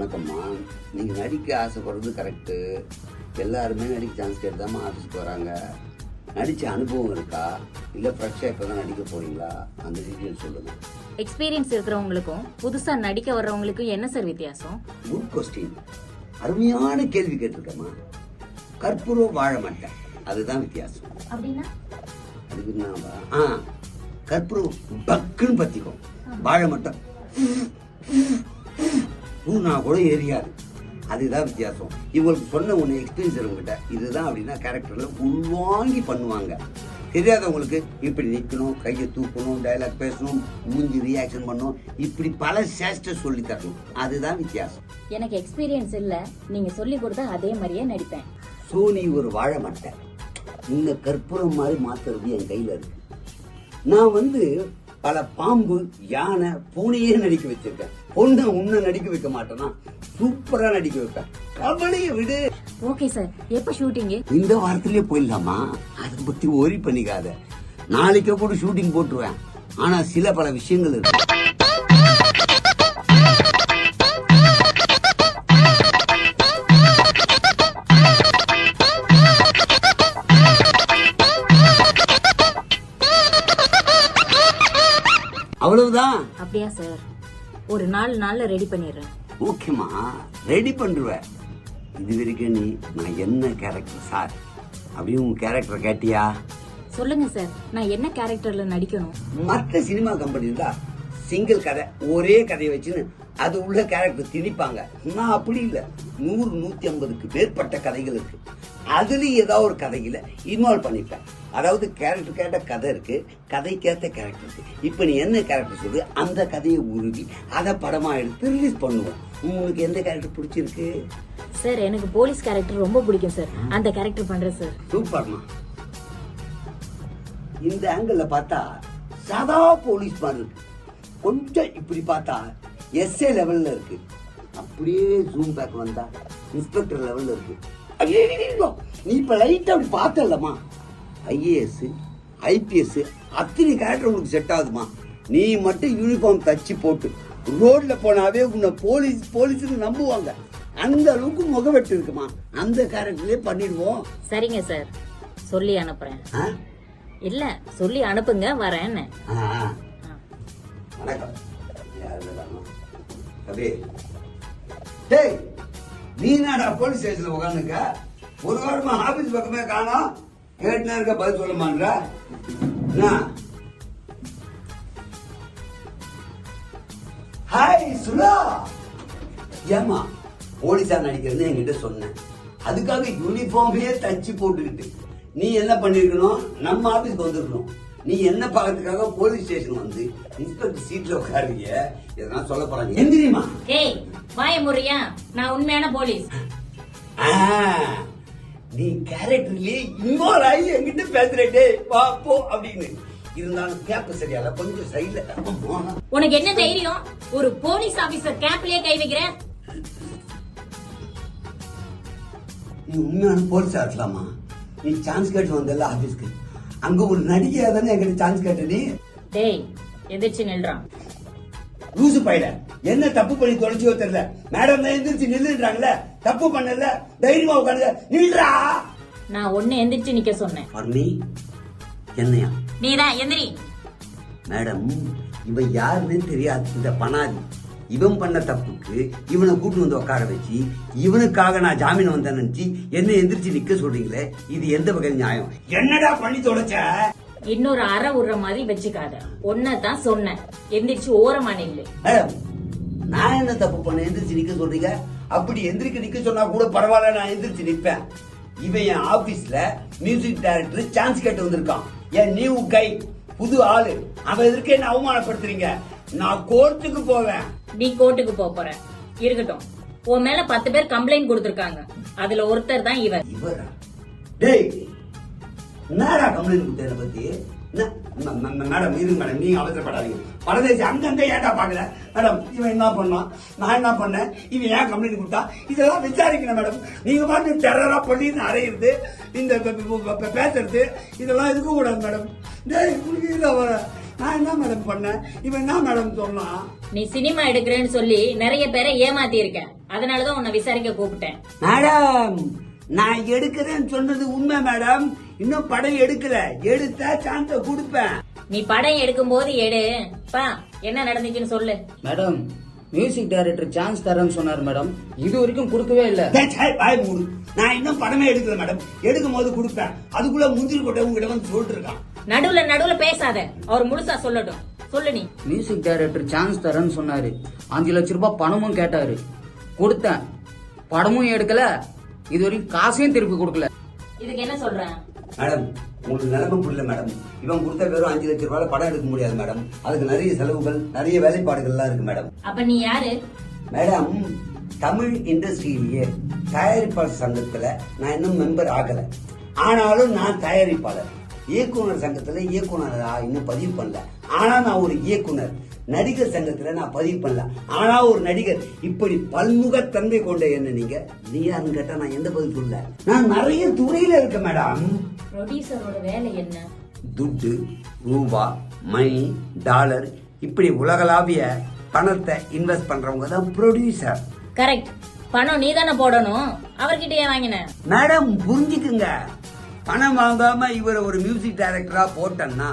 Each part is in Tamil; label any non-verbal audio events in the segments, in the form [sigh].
வணக்கம்மா. நீங்க நடிக்க ஆசைப்படுறது கரெக்டு எல்லாருமே நடிக்க சான்ஸ் கேட்டு தான் ஆஃபீஸ்க்கு வராங்க. நடிச்ச அனுபவம் இருக்கா? இல்ல ஃப்ரெஷ்ஷாக இப்போ தான் நடிக்க போறீங்களா? அந்த டீட்டெயில் சொல்லுங்க. எக்ஸ்பீரியன்ஸ் இருக்கிறவங்களுக்கும் புதுசா நடிக்க வர்றவங்களுக்கும் என்ன சார் வித்தியாசம்? குட் கொஸ்டின் அருமையான கேள்வி கேட்டிருக்கம்மா. கற்பூரம் வாழ மாட்டேன். அதுதான் வித்தியாசம். அப்படின்னா? அதுக்கு என்னவா? ஆ கற்பூரம் பக்குன்னு பத்திக்கும். வாழை மட்டும். ஊனா கூட எரியாது அதுதான் வித்தியாசம். இவங்களுக்கு சொன்ன ஒன்று எக்ஸ்பீரியன்ஸ் உங்ககிட்ட இதுதான் அப்படின்னா கேரக்டர்ல உள்வாங்கி பண்ணுவாங்க. தெரியாதவங்களுக்கு இப்படி நிற்கணும் கையை தூக்கணும் டைலாக் பேசணும் மூஞ்சி ரியாக்ஷன் பண்ணணும் இப்படி பல சேஷ்ட சொல்லி தரணும். அதுதான் வித்தியாசம். எனக்கு எக்ஸ்பீரியன்ஸ் இல்ல. நீங்க சொல்லி கொடுத்தா அதே மாதிரியே நடிப்பேன். நீ ஒரு வாழ மாட்டேன். இந்த கற்பூரம் மாதிரி மாத்துறது என் கையில இருக்கு. நான் வந்து பல பாம்பு யானை பூனையே நடிக்க வச்சிருக்கேன். பொண்ணை உன்னை நடிக்க வைக்க மாட்டேனா சூப்பரா நடிக்க வைப்பேன். கவலையை விடு. ஓகே சார் எப்ப ஷூட்டிங்கு? இந்த வாரத்திலே போயிடலாமா? அதை பத்தி ஒரி பண்ணிக்காத. நாளைக்கே கூட ஷூட்டிங் போட்டுருவேன். ஆனா சில பல விஷயங்கள் இருக்கு. அவ்வளவுதான். அப்படியா சார்? ஒரு நாலு நாள்ல ரெடி பண்ணிடுறேன். ஓகேம்மா ரெடி பண்ணுருவேன் இது வரைக்கும் நீ நான் என்ன கேரக்டர் சார் அப்படின்னு உன் கேரக்டர் கேட்டியா? சொல்லுங்க சார் நான் என்ன கேரக்டர்ல நடிக்கணும்? மற்ற சினிமா கம்பெனில சிங்கிள் கதை ஒரே கதையை வச்சுன்னு அது உள்ள கேரக்டர் திணிப்பாங்க. நான் அப்படி இல்லை. நூறு நூத்தி ஐம்பதுக்கு மேற்பட்ட கதைகள் இருக்கு. அதுலயும் ஏதாவது ஒரு கதையில இன்வால்வ் பண்ணிப்பேன். அதாவது கேரக்டர் கேட்ட கதை இருக்கு கதைக்கேத்த கேரக்டர் இருக்கு. இப்ப நீ என்ன கேரக்டர் சொல்லு அந்த கதையை உருவி அதை படமா எடுத்து ரிலீஸ் பண்ணுவோம். உங்களுக்கு எந்த கேரக்டர் பிடிச்சிருக்கு? சார் எனக்கு போலீஸ் கேரக்டர் ரொம்ப பிடிக்கும் சார் அந்த கேரக்டர் பண்றேன் சார் சூப்பர்மா. இந்த ஆங்கிள் பார்த்தா சாதா போலீஸ் மாதிரி இருக்கு. கொஞ்சம் இப்படி பார்த்தா எஸ்ஏ லெவல்ல இருக்கு. அப்படியே ஜூம் பேக் வந்தா இன்ஸ்பெக்டர் லெவல்ல இருக்கு. ஐயோ நீ இப்ப லைட்டா அப்படி பார்த்தல்லம்மா. ஐஏஎஸ் ஐபிஎஸ் அத்தனை கேரக்டர் உனக்கு செட் ஆகுதுமா நீ மட்டும் யூனிஃபார்ம் தச்சு போட்டு ரோட்ல போனாவே உன்னை போலீஸ் போலீஸ்னு நம்புவாங்க. அந்த அளவுக்கு முகவெட்டு இருக்குமா அந்த கேரக்டர்லயே பண்ணிடுவோம். சரிங்க சார் சொல்லி அனுப்புறேன்? இல்ல சொல்லி அனுப்புங்க வரேன்னு. வணக்கம்? தம்பி. டேய் நீ என்னடா போலீஸ் ஸ்டேஷன்ல உட்காந்துக்க ஒரு வாரமா ஆபீஸ் பக்கமே காணோம். கேட்டுனா இருக்க பதில் சொல்ல ஹாய் சுலா. ஏமா போலீஸா நடிக்கிறது என்கிட்ட சொன்னேன். அதுக்காக யூனிஃபார்மே தச்சு போட்டுக்கிட்டு. நீ என்ன பண்ணிருக்கணும்? நம்ம ஆபீஸ்க்கு வந்திருக்கணும். நீ என்ன பார்க்கறதுக்காக போலீஸ் ஸ்டேஷன் வந்து இன்ஸ்பெக்டர் சீட்ல உட்காருங்க. எதனா சொல்ல போறாங்க. எந்திரிமா ஏய் வாய முறியா நான் உண்மையான போலீஸ் நீ கேரக்டர்லயே இன்வால்வ் ஆகி என்கிட்ட பேசுறே வா போ அப்படின்னு. இருந்தாலும் கேப் சரியால கொஞ்சம் சைட்ல உனக்கு என்ன தைரியம்? ஒரு போலீஸ் ஆபீசர் கேப்லயே கை வைக்கிற? நீ உண்மையான போலீஸா இருக்கலாமா? நீ சான்ஸ் கேட்டு வந்தல ஆபீஸ்க்கு அங்க ஒரு நடிகையா தானே என்கிட்ட சான்ஸ் கேட்ட நீ டேய் எதிர்த்து நில்றான் லூசு பையல என்ன தப்பு பண்ணி தொலைச்சியோ தெரியல. மேடம் தான் எந்திரிச்சு நில்லுன்றாங்களே தப்பு பண்ணல. தைரியமா உட்காந்து நில்றா. நான் ஒண்ணு எந்திரிச்சு நிக்க சொன்னேன். பர்ணி என்னையா? நீதான் எந்திரி. மேடம் இவன் யாருன்னு தெரியாது. இந்த பணாதி இவன் பண்ண தப்புக்கு இவனை கூட்டு வந்து உட்கார வச்சு இவனுக்காக நான் ஜாமீன் வந்தேன் நினைச்சு என்ன எந்திரிச்சு நிக்க சொல்றீங்களே? இது எந்த வகை நியாயம்? என்னடா பண்ணி தொலைச்ச? இன்னொரு அற உடுற மாதிரி வச்சுக்காத. ஒன்னதான் சொன்னேன். எந்திரிச்சு ஓரமா நில்லு. நான் என்ன தப்பு பண்ண எந்திரிச்சு நிக்க சொல்றீங்க? அப்படி எந்திரிக்க நிக்க சொன்னா கூட பரவாயில்ல நான் எந்திரிச்சு நிப்பேன். இவன் என் ஆபீஸ்ல மியூசிக் டைரக்டர் சான்ஸ் கேட்டு வந்திருக்கான். என் நியூ கை. புது ஆளு. அவன் எதற்கு என்ன அவமானப்படுத்துறீங்க? நான் கோர்ட்டுக்கு போவேன். நீ கோர்ட்டுக்கு போப் போற. இருக்கட்டும். உன் மேல பத்து பேர் கம்ப்ளைண்ட் கொடுத்திருக்காங்க. அதுல ஒருத்தர் தான் இவர். இவரா? டேய் என்னடா கம்ப்ளைண்ட் கொடுத்த பத்தி? மேடம் இருங்க மேடம் நீங்க அவசரப்படாதீங்க. பரதேசி அங்கங்க ஏன்டா பாக்கல மேடம் இவன் என்ன பண்ணான் நான் என்ன பண்ணேன்? இவன் ஏன் கம்ப்ளைண்ட் கொடுத்தா? இதெல்லாம் விசாரிக்கணும் மேடம். நீங்க பாட்டு டெரரா பண்ணி அறையிறது இந்த பேசுறது இதெல்லாம் இருக்க கூடாது மேடம். டேய் உங்களுக்கு வர. நான் என்ன மேடம் பண்ணேன்? இவன் என்ன மேடம் சொன்னான் நீ சினிமா எடுக்கிறேன்னு சொல்லி நிறைய பேரை ஏமாத்தி இருக்க அதனாலதான் உன்னை விசாரிக்க கூப்பிட்டேன். மேடம் நான் எடுக்கிறேன்னு சொன்னது உண்மை மேடம். இன்னும் படம் எடுக்கல. எடுத்தா சான்ஸ கொடுப்பேன். நீ படம் எடுக்கும் போது எடு. பா என்ன நடந்துச்சுன்னு சொல்லு. மேடம் மியூசிக் டைரக்டர் சான்ஸ் தரேன்னு சொன்னார் மேடம். இது வரைக்கும் கொடுக்கவே இல்ல. வாய் மூடு. நான் இன்னும் படமே எடுக்கல மேடம். எடுக்கும் போது கொடுப்பேன். அதுக்குள்ள முந்திரி கொட்டை உங்ககிட்ட வந்து சொல்லிட்டு இருக்கான் நடுவுல நடுவுல பேசாத. அவர் முழுசா சொல்லட்டும். சொல்லு நீ. மியூசிக் டைரக்டர் சான்ஸ் தரேன்னு சொன்னாரு. அஞ்சு லட்ச ரூபாய் பணமும் கேட்டாரு. கொடுத்தேன். படமும் எடுக்கல. இது வரைக்கும் காசையும் திருப்பி கொடுக்கல. இதுக்கு என்ன சொல்றேன்? மேடம் உங்களுக்கு நிலைமை புரியல மேடம். இவன் கொடுத்த வெறும் அஞ்சு லட்சம் ரூபாய் படம் எடுக்க முடியாது மேடம். அதுக்கு நிறைய செலவுகள் நிறைய வேலைப்பாடுகள்லாம் இருக்கு மேடம். அப்ப நீ யாரு? மேடம் தமிழ் இண்டஸ்ட்ரியிலேயே தயாரிப்பாளர் சங்கத்துல நான் இன்னும் மெம்பர் ஆகல. ஆனாலும் நான் தயாரிப்பாளர். இயக்குனர் சங்கத்துல இயக்குனரா இன்னும் பதிவு பண்ணல. ஆனா நான் ஒரு இயக்குனர். நடிகர் சங்கத்துல நான் பதிவு பண்ணல. ஆனா ஒரு நடிகர் இப்படி பன்முகத்தன்மை கொண்ட என்ன நீங்க நீ யாருன்னு கேட்டா நான் எந்த பதில் சொல்ல? நான் நிறைய துறையில இருக்கேன் மேடம். ப்ரொடியூசரோட வேலை என்ன? துட்டு ரூபா மணி டாலர் இப்படி உலகளாவிய பணத்தை இன்வெஸ்ட் பண்றவங்க தான் ப்ரொடியூசர் கரெக்ட் பணம் நீ தானே போடணும். அவர்கிட்ட ஏன் வாங்கின. மேடம் புரிஞ்சுக்குங்க. பணம் வாங்காம இவரை ஒரு மியூசிக் டைரக்டரா போட்டேன்னா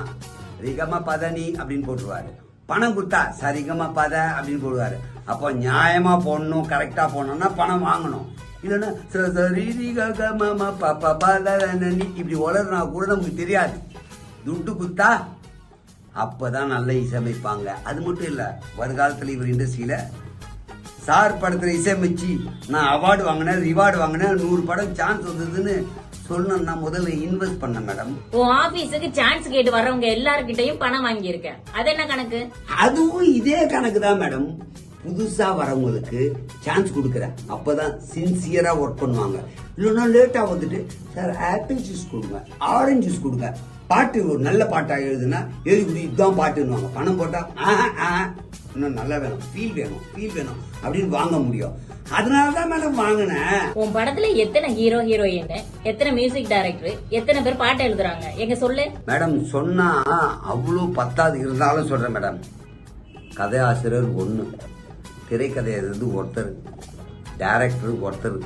ரிகம பதனி அப்படின்னு போட்டுருவாரு. பணம் கொடுத்தா சரிகமாக பத அப்படின்னு போடுவாரு. அப்போ நியாயமா போடணும் கரெக்டா போடணும்னா பணம் வாங்கணும். இல்லைன்னா ப ப இப்படி உளறினா கூட நமக்கு தெரியாது. துட்டு குத்தா அப்பதான் நல்ல இசையமைப்பாங்க அது மட்டும் இல்ல வருகாலத்தில் இவர் இண்டஸ்ட்ரியில சார் படத்துல இசையமைச்சு நான் அவார்டு வாங்கினேன் ரிவார்டு வாங்கினேன் நூறு படம் சான்ஸ் வந்ததுன்னு சொல்லணும்னா முதல்ல இன்வெஸ்ட் பண்ண மேடம் உன் ஆபீஸுக்கு சான்ஸ் கேட்டு வர்றவங்க எல்லார்கிட்டயும் பணம் வாங்கி இருக்க அது என்ன கணக்கு? அதுவும் இதே கணக்கு தான் மேடம் புதுசா வரவங்களுக்கு சான்ஸ் கொடுக்குறேன். அப்பதான் சின்சியரா ஒர்க் பண்ணுவாங்க. இல்லைன்னா லேட்டா வந்துட்டு சார் ஆப்பிள் ஜூஸ் கொடுங்க ஆரஞ்சு ஜூஸ் கொடுங்க. பாட்டு ஒரு நல்ல பாட்டா எழுதுனா எழுதி இதுதான் பாட்டுன்னுவாங்க. பணம் போட்டா இன்னும் நல்லா வேணும். ஃபீல் வேணும் ஃபீல் வேணும். அப்படின்னு வாங்க முடியும். அதனால தான் மேடம் வாங்கினேன். உன் படத்துல எத்தனை ஹீரோ ஹீரோயின் எத்தனை மியூசிக் டைரக்டர் எத்தனை பேர் பாட்டு எழுதுறாங்க? எங்க சொல்லு. மேடம் சொன்னா அவ்வளோ பத்தாது. இருந்தாலும் சொல்றேன் மேடம் கதையாசிரியர் ஒன்று திரைக்கதை எழுதுறது ஒருத்தர் டைரக்டர் ஒருத்தர்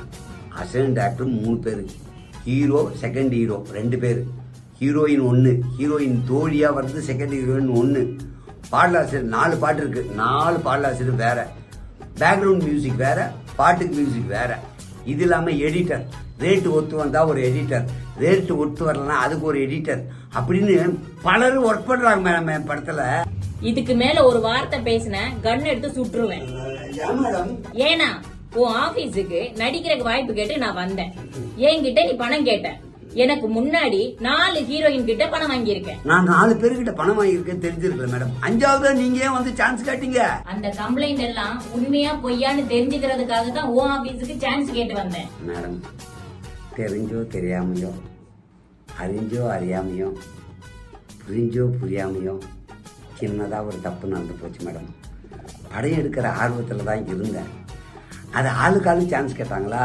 அசிஸ்டன்ட் டேரக்டர் மூணு பேர். ஹீரோ செகண்ட் ஹீரோ ரெண்டு பேர். ஹீரோயின் ஒன்று ஹீரோயின் தோழியா வர்றது செகண்ட் ஹீரோயின் ஒன்று பாடலாசிரியர் நாலு பாட்டு இருக்கு. நாலு பாடலாசிரியர் வேற. பேக்ரவுண்ட் மியூசிக் வேற. பாட்டுக்கு மியூசிக் வேற. இது இல்லாம எடிட்டர் ரேட்டு ஒத்து வந்தா ஒரு எடிட்டர் ரேட்டு ஒத்து வரலன்னா அதுக்கு ஒரு எடிட்டர் அப்படின்னு பலரும் ஒர்க் பண்றாங்க மேடம் என் படத்துல. இதுக்கு மேல ஒரு வார்த்தை பேசின கன் எடுத்து சுட்டுருவேன். மேடம் ஏனா உன் ஆபீஸுக்கு நடிக்கிறதுக்கு வாய்ப்பு கேட்டு நான் வந்தேன். என்கிட்ட நீ பணம் கேட்ட. எனக்கு முன்னாடி நாலு ஹீரோயின் கிட்ட பணம் வாங்கியிருக்கேன். நான் நாலு பேர்கிட்ட பணம் வாங்கியிருக்கேன் தெரிஞ்சிருக்கல மேடம் அஞ்சாவது நீங்க ஏன் வந்து சான்ஸ் கேட்டீங்க? அந்த கம்ப்ளைண்ட் எல்லாம் உண்மையா பொய்யான்னு தெரிஞ்சுக்கிறதுக்காக தான் உன் ஆபீஸுக்கு சான்ஸ் கேட்டு வந்தேன். மேடம் தெரிஞ்சோ தெரியாமையோ அறிஞ்சோ அறியாமையோ புரிஞ்சோ புரியாமையோ சின்னதாக ஒரு தப்பு நடந்து போச்சு மேடம் படம் எடுக்கிற ஆர்வத்தில் தான் இருந்தேன். அது ஆளுக்கு ஆளு சான்ஸ் கேட்டாங்களா?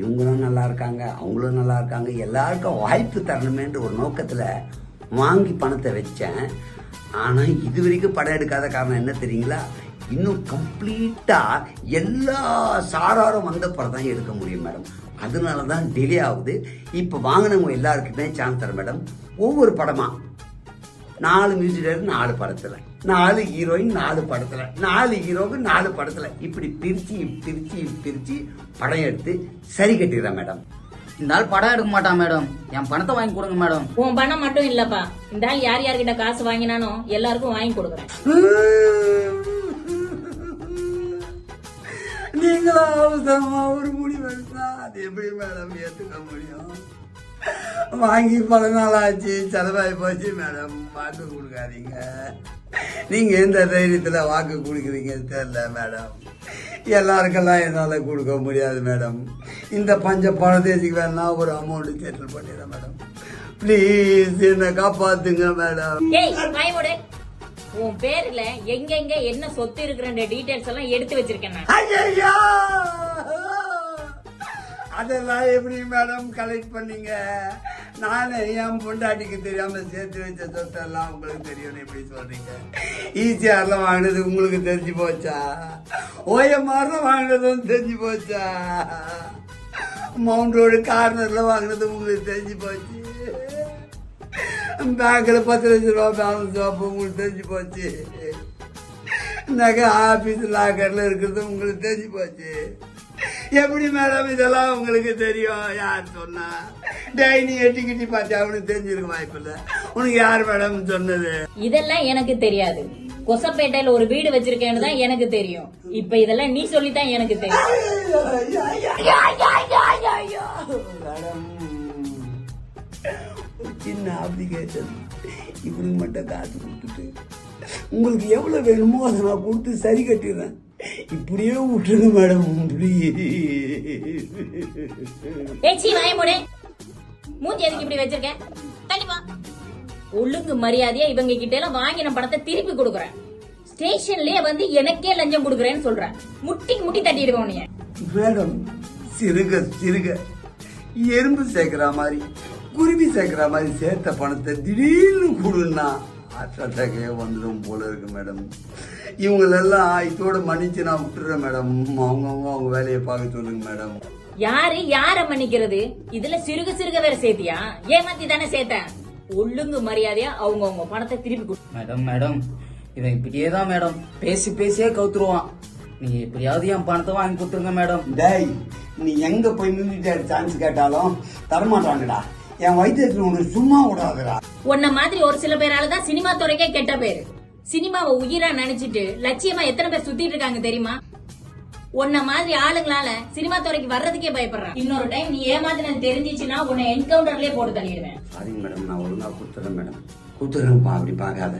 இவங்களும் நல்லா இருக்காங்க அவங்களும் நல்லா இருக்காங்க எல்லாருக்கும் வாய்ப்பு தரணுமேன்ற ஒரு நோக்கத்தில் வாங்கி பணத்தை வச்சேன். ஆனால் இது வரைக்கும் படம் எடுக்காத காரணம் என்ன தெரியுங்களா? இன்னும் கம்ப்ளீட்டாக எல்லா சாராரும் வந்த படம் தான் எடுக்க முடியும் மேடம். அதனால தான் டிலே ஆகுது. இப்போ வாங்கினவங்க எல்லாருக்குமே சான்ஸ் தரேன் மேடம். ஒவ்வொரு படமாக நாலு மியூசிக் நாலு படத்தில். நாலு ஹீரோயின் நாலு படத்துல. நாலு ஹீரோக்கு நாலு படத்துல. இப்படி பிரிச்சு பிரிச்சு பிரிச்சு படம் எடுத்து சரி கட்டிடுறேன் மேடம். இந்த ஆள் படம் எடுக்க மாட்டான் மேடம். என் பணத்தை வாங்கி கொடுங்க மேடம். உன் பணம் மட்டும் இல்லப்பா. இந்த ஆள் யார் யார்கிட்ட காசு வாங்கினானோ எல்லாருக்கும் வாங்கி கொடுக்குறேன். [laughs] நீங்களா அவசரமா ஒரு முடிவு அது எப்படி மேடம் ஏத்துக்க முடியும்? வாங்கி பல நாள் ஆச்சு செலவாகி போச்சு மேடம். வாக்கு கொடுக்காதீங்க. நீங்க எந்த தைரியத்துல வாக்கு கொடுக்குறீங்க தெரியல மேடம் எல்லாருக்கெல்லாம் என்னால கொடுக்க முடியாது மேடம் இந்த பஞ்ச பரதேசிக்கு வேணா ஒரு அமௌண்ட் செட்டில் பண்ணிடுறேன் மேடம் ப்ளீஸ் என்ன காப்பாத்துங்க மேடம் உன் பேர்ல எங்கெங்க என்ன சொத்து இருக்கிற டீடைல்ஸ் எல்லாம் எடுத்து வச்சிருக்கேன் அதெல்லாம் எப்படி மேடம் கலெக்ட் பண்ணீங்க? நானே என் பொண்டாட்டிக்கு தெரியாம சேர்த்து வச்ச சொத்தெல்லாம் உங்களுக்கு தெரியும் எப்படி சொல்றீங்க? ஈசிஆரில் வாங்கினது உங்களுக்கு தெரிஞ்சு போச்சா? ஓஎம்ஆர்ல வாங்கினதும் தெரிஞ்சு போச்சா? மவுண்ட் ரோடு கார்னர்ல வாங்கினது உங்களுக்கு தெரிஞ்சு போச்சு. பேங்க்ல பத்து லட்ச ரூபா பேலன்ஸ் அப்போ உங்களுக்கு தெரிஞ்சு போச்சு. நகை ஆபீஸ் லாக்கர்ல இருக்கிறது உங்களுக்கு தெரிஞ்சு போச்சு. எப்படி மேடம் இதெல்லாம் உங்களுக்கு தெரியும்? யார் சொன்னா? டேய் நீ எட்டி கிட்டி பார்த்து அவனுக்கு தெரிஞ்சிருக்க வாய்ப்பு இல்லை. உனக்கு யார் மேடம் சொன்னது? இதெல்லாம் எனக்கு தெரியாது. கொசப்பேட்டையில ஒரு வீடு வச்சிருக்கேன்னு தான் எனக்கு தெரியும். இப்ப இதெல்லாம் நீ சொல்லித்தான் எனக்கு தெரியும். சின்ன அப்ளிகேஷன் இவனுக்கு மட்டும் காசு கொடுத்துட்டு உங்களுக்கு எவ்வளவு வேணுமோ அதை நான் கொடுத்து சரி கட்டிடுறேன். இப்படியே விட்டுருங்க மேடம் ப்ளீஸ் ஏச்சி வாய மூடு. மூஞ்சி எதுக்கு இப்படி வச்சிருக்க கண்டிப்பா ஒழுங்கு மரியாதையா இவங்க கிட்ட எல்லாம் வாங்கின பணத்தை திருப்பி கொடுக்குறேன். ஸ்டேஷன்லயே வந்து எனக்கே லஞ்சம் கொடுக்குறேன்னு சொல்றேன். முட்டிக்கு முட்டி தட்டிடுவோம் நீ மேடம் சிறுக சிறுக. எறும்பு சேர்க்கிற மாதிரி குருவி சேர்க்கிற மாதிரி சேர்த்த பணத்தை திடீர்னு கொடுன்னா ஹார்ட் அட்டாக்கே வந்துடும் போல இருக்கு மேடம். இவங்களெல்லாம் இதோட மன்னிச்சு நான் விட்டுறேன் மேடம். அவங்கவுங்க அவங்க வேலையை பார்க்க சொல்லுங்க மேடம். யாரு? யார மன்னிக்கிறது? இதுல சிறுக சிறுக வேற சேர்த்தியா? ஏமாத்தி தானே சேர்த்தேன். ஒழுங்கு மரியாதையா அவங்க அவங்க பணத்தை திருப்பி கொடு. Madam madam. இவன் இப்படியே தான் மேடம். பேசி பேசியே கவுத்துருவான். நீங்க எப்படியாவது என் பணத்தை வாங்கி கொடுத்துருங்க மேடம். டேய் நீ எங்க போய் நின்றுட்டு சான்ஸ் கேட்டாலும் தரமாட்டாங்கடா. என் வைத்தியத்தில் உனக்கு சும்மா விடாதுடா. உன்ன மாதிரி ஒரு சில பேரால தான் சினிமா துறைக்கே கெட்ட பேரு. சினிமாவை உயிரா நினைச்சிட்டு லட்சியமா எத்தனை பேர் சுத்திட்டு இருக்காங்க தெரியுமா? உன்ன மாதிரி ஆளுங்களால சினிமா துறைக்கு வர்றதுக்கே பயப்படுறான். இன்னொரு டைம் நீ ஏமாத்தினது தெரிஞ்சிச்சுன்னா உன்னை என்கவுண்டர்லயே போட்டு தள்ளிடுவேன். சாரிங்க மேடம் நான் ஒழுங்கா கொடுத்துறேன் மேடம் கொடுத்துறேன்ப்பா அப்படி பார்க்காத.